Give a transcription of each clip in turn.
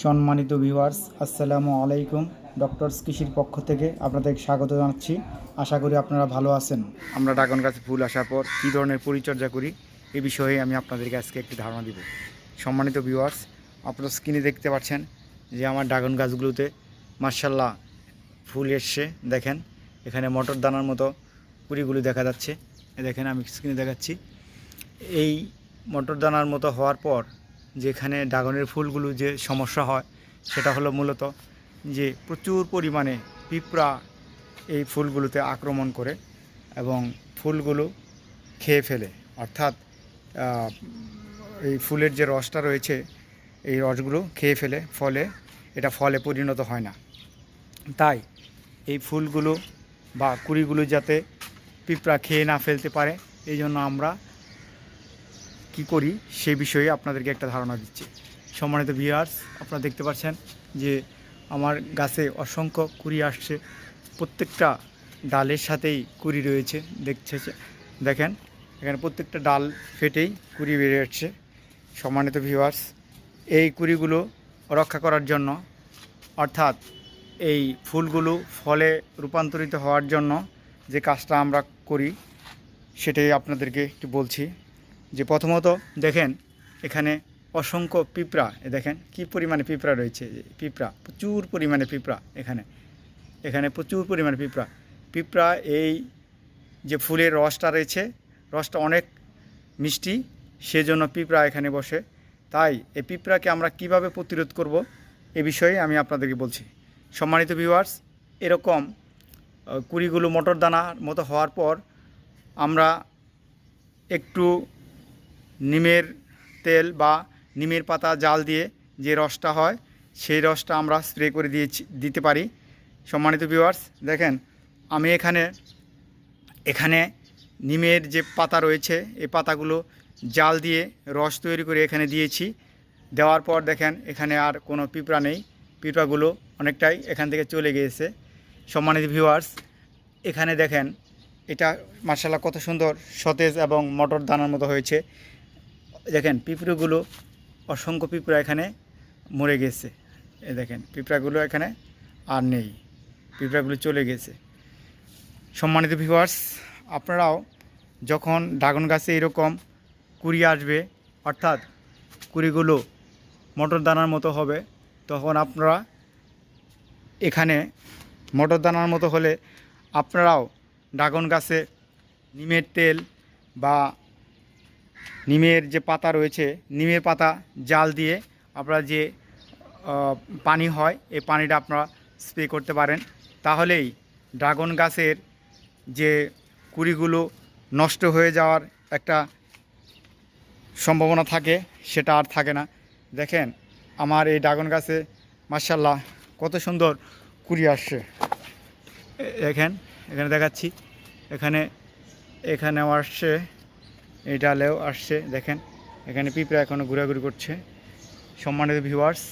সম্মানিত ভিউয়ার্স আসসালামু আলাইকুম। ডক্টরস কৃষির পক্ষ থেকে আপনাদের স্বাগত জানাচ্ছি। আশা করি আপনারা ভালো আছেন। আমরা ড্রাগন গাছে ফুল আসার পর কী ধরনের পরিচর্যা করি, এ বিষয়ে আমি আপনাদেরকে আজকে একটি ধারণা দিব। সম্মানিত ভিউয়ার্স আপনারা স্ক্রিনে দেখতে পাচ্ছেন যে আমার ড্রাগন গাছগুলোতে মার্শাল্লাহ ফুল এসছে। দেখেন, এখানে মটর দানার মতো কুড়িগুলো দেখা যাচ্ছে। দেখেন, আমি স্ক্রিনে দেখাচ্ছি। এই মটর দানার মতো হওয়ার পর যেখানে ড্রাগনের ফুলগুলো যে সমস্যা হয়, সেটা হলো মূলত যে প্রচুর পরিমাণে পিঁপড়া এই ফুলগুলোতে আক্রমণ করে এবং ফুলগুলো খেয়ে ফেলে। অর্থাৎ এই ফুলের যে রসটা রয়েছে, এই রসগুলো খেয়ে ফেলে, ফলে এটা ফলে পরিণত হয় না। তাই এই ফুলগুলো বা কুড়িগুলো যাতে পিঁপড়া খেয়ে না ফেলতে পারে, এই জন্য আমরা কি করি সে বিষয়ে আপনাদেরকে একটা ধারণা দিচ্ছি। সম্মানিত ভিউয়ার্স আপনারা দেখতে পাচ্ছেন যে আমার গাছে অসংখ্য কুড়ি আসছে। প্রত্যেকটা ডালের সাথেই কুড়ি রয়েছে। দেখছে দেখেন, এখানে প্রত্যেকটা ডাল ফেটেই কুড়ি বেড়ে যাচ্ছে সম্মানিত ভিউয়ার্স এই কুড়িগুলো রক্ষা করার জন্য, অর্থাৎ এই ফুলগুলো ফলে রূপান্তরিত হওয়ার জন্য যে কাজটা আমরা করি, সেটাই আপনাদেরকে একটু বলছি। যে প্রথমত দেখেন, এখানে অসংখ্য পিঁপড়া দেখেন কি পরিমাণে পিঁপড়া রয়েছে পিঁপড়া, প্রচুর পরিমাণে পিঁপড়া এখানে এখানে প্রচুর পরিমাণে পিঁপড়া। পিঁপড়া এই যে ফুলের রসটা রয়েছে, রসটা অনেক মিষ্টি, সেজন্য পিঁপড়া এখানে বসে। তাই এই পিঁপড়াকে আমরা কীভাবে প্রতিরোধ করব, এ বিষয়ে আমি আপনাদেরকে বলছি। সম্মানিত ভিউয়ার্স এরকম কুড়িগুলো মটর দানার মতো হওয়ার পর আমরা একটু নিমের তেল বা নিমের পাতা, জাল দিয়ে যে রসটা হয়, সেই রসটা আমরা স্প্রে করে দিয়েছি, দিতে পারি। সম্মানিত ভিউয়ার্স দেখেন, আমি এখানে এখানে নিমের যে পাতা রয়েছে, এই পাতাগুলো জাল দিয়ে রস তৈরি করে এখানে দিয়েছি। দেওয়ার পর দেখেন, এখানে আর কোনো পিঁপড়া নেই। পিঁপড়াগুলো অনেকটাই এখান থেকে চলে গিয়েছে। সম্মানিত ভিউয়ার্স এখানে দেখেন, এটা মার্শাল্লাহ কত সুন্দর সতেজ এবং মটর দানার মতো হয়েছে। দেখেন পিঁপড়েগুলো, অসংখ্য পিঁপড়া এখানে মরে গেছে। এ দেখেন, পিঁপড়াগুলো এখানে আর নেই। পিঁপড়াগুলো চলে গেছে। সম্মানিত ভিউয়ার্স, আপনারাও যখন ড্রাগন গাছে এরকম কুড়ি আসবে, অর্থাৎ কুড়িগুলো মটর দানার মতো হবে, তখন আপনারা এখানে মটর দানার মতো হলে আপনারাও ড্রাগন গাছে নিমের তেল বা নিমের যে পাতা রয়েছে, নিমের পাতা জাল দিয়ে আপনারা যে পানি হয়, এই পানিটা আপনারা স্প্রে করতে পারেন। তাহলেই ড্রাগন গাছের যে কুড়িগুলো নষ্ট হয়ে যাওয়ার একটা সম্ভাবনা থাকে, সেটা আর থাকে না। দেখেন, আমার এই ড্রাগন গাছে মার্শাল্লাহ কত সুন্দর কুড়ি আসছে। দেখেন, এখানে দেখাচ্ছি। এখানে এখানেও আসছে এই ডালেও আসছে, দেখেন। এখানে পিঁপড়া এখনও ঘোরাঘুরি করছে। সম্মানিত ভিউয়ার্স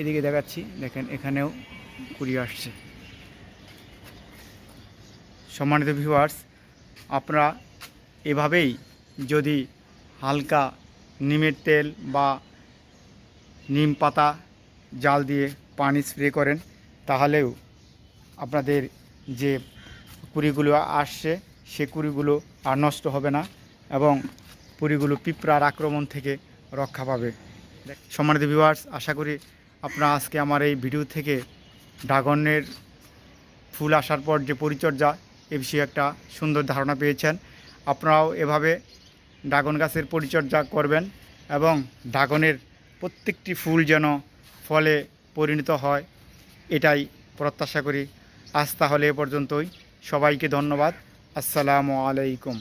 এদিকে দেখাচ্ছি, দেখেন, এখানেও কুড়ি আসছে। সম্মানিত ভিউয়ার্স আপনারা এভাবেই যদি হালকা নিমের তেল বা নিম পাতা, জাল দিয়ে পানি স্প্রে করেন, তাহলেও আপনাদের যে কুড়িগুলো আসছে সে কুড়িগুলো আর নষ্ট হবে না এবং কুড়িগুলো পিঁপড়ার আক্রমণ থেকে রক্ষা পাবে। সম্মানিত ভিউয়ার্স আশা করি আপনারা আজকে আমার এই ভিডিও থেকে ড্রাগনের ফুল আসার পর যে পরিচর্যা, এ বিষয়ে একটা সুন্দর ধারণা পেয়েছেন। আপনারাও এভাবে ড্রাগন গাছের পরিচর্যা করবেন এবং ড্রাগনের প্রত্যেকটি ফুল যেন ফলে পরিণত হয়, এটাই প্রত্যাশা করি। আজ তাহলে এ পর্যন্তই। সবাইকে ধন্যবাদ। আসসালামু আলাইকুম